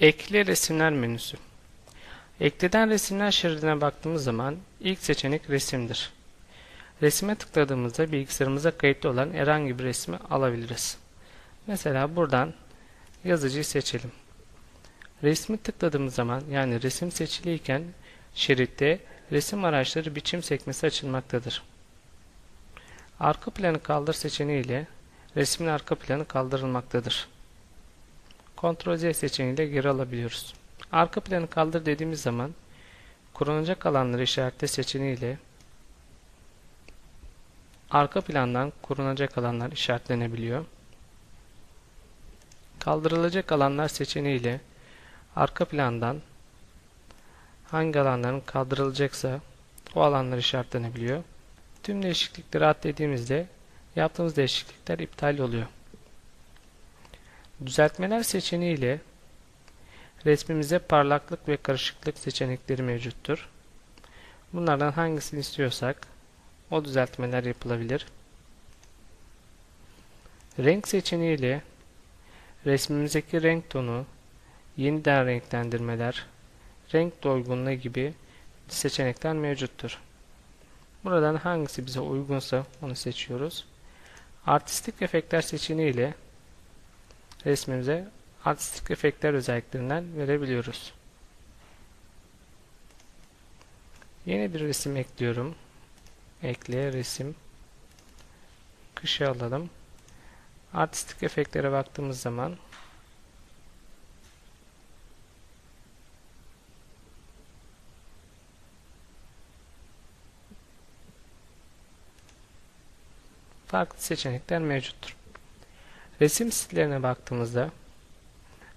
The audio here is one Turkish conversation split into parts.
Ekle resimler menüsü. Ekleden resimler şeridine baktığımız zaman ilk seçenek resimdir. Resime tıkladığımızda bilgisayarımıza kayıtlı olan herhangi bir resmi alabiliriz. Mesela buradan yazıcıyı seçelim. Resmi tıkladığımız zaman yani resim seçiliyken şeritte resim araçları biçim sekmesi açılmaktadır. Arka planı kaldır seçeneği ile resmin arka planı kaldırılmaktadır. Ctrl Z seçeneğiyle geri alabiliyoruz. Arka planı kaldır dediğimiz zaman kurulacak alanları işaretle seçeneğiyle arka plandan kurulacak alanlar işaretlenebiliyor. Kaldırılacak alanlar seçeneğiyle arka plandan hangi alanların kaldırılacaksa o alanlar işaretlenebiliyor. Tüm değişiklikleri at dediğimizde yaptığımız değişiklikler iptal oluyor. Düzeltmeler seçeneği ile resmimize parlaklık ve karışıklık seçenekleri mevcuttur. Bunlardan hangisini istiyorsak o düzeltmeler yapılabilir. Renk seçeneği ile resmimizdeki renk tonu, yeniden renklendirmeler, renk doygunluğu gibi seçenekler mevcuttur. Buradan hangisi bize uygunsa onu seçiyoruz. Artistik efektler seçeneği ile resmimize artistik efektler özelliklerinden verebiliyoruz. Yeni bir resim ekliyorum. Ekle resim. Kışı alalım. Artistik efektlere baktığımız zaman farklı seçenekler mevcuttur. Resim stillerine baktığımızda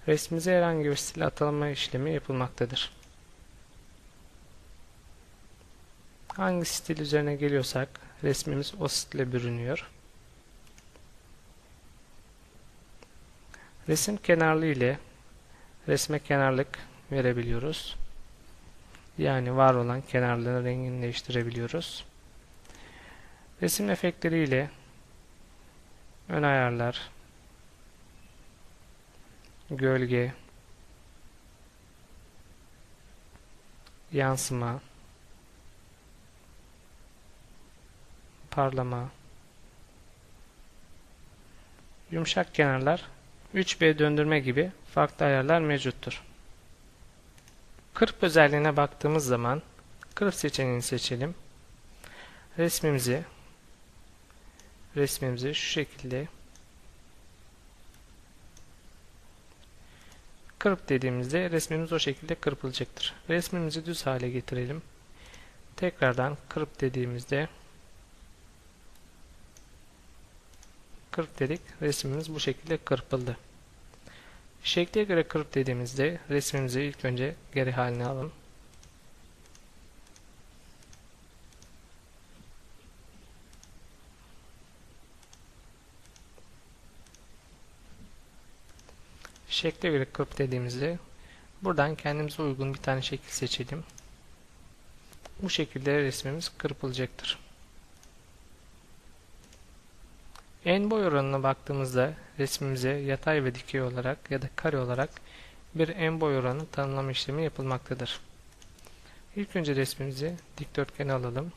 resmimize herhangi bir stil atalama işlemi yapılmaktadır. Hangi stil üzerine geliyorsak resmimiz o stile bürünüyor. Resim kenarlı ile resme kenarlık verebiliyoruz. Yani var olan kenarların rengini değiştirebiliyoruz. Resim efektleri ile ön ayarlar, gölge, yansıma, parlama, yumuşak kenarlar, 3B döndürme gibi farklı ayarlar mevcuttur. Kırp özelliğine baktığımız zaman kırp seçeneğini seçelim. Resmimizi resmimizi şu şekilde kırp dediğimizde resmimiz o şekilde kırpılacaktır. Resmimizi düz hale getirelim. Tekrardan kırp dediğimizde kırp dedik. Resmimiz bu şekilde kırpıldı. Şekle göre kırp dediğimizde resmimizi ilk önce geri haline alalım. Şekle göre kırp dediğimizde buradan kendimize uygun bir tane şekil seçelim. Bu şekilde resmimiz kırpılacaktır. En boy oranına baktığımızda resmimize yatay ve dikey olarak ya da kare olarak bir en boy oranı tanımlama işlemi yapılmaktadır. İlk önce resmimizi dikdörtgene alalım.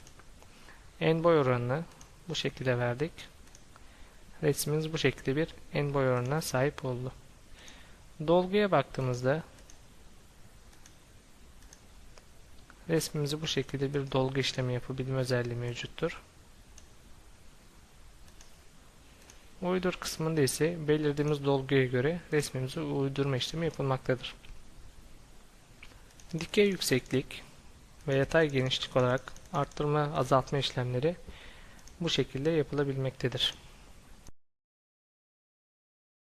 En boy oranını bu şekilde verdik. Resmimiz bu şekilde bir en boy oranına sahip oldu. Dolguya baktığımızda resmimizi bu şekilde bir dolgu işlemi yapabilme özelliği mevcuttur. Uydur kısmında ise belirlediğimiz dolguya göre resmimizi uydurma işlemi yapılmaktadır. Dikey yükseklik ve yatay genişlik olarak arttırma azaltma işlemleri bu şekilde yapılabilmektedir.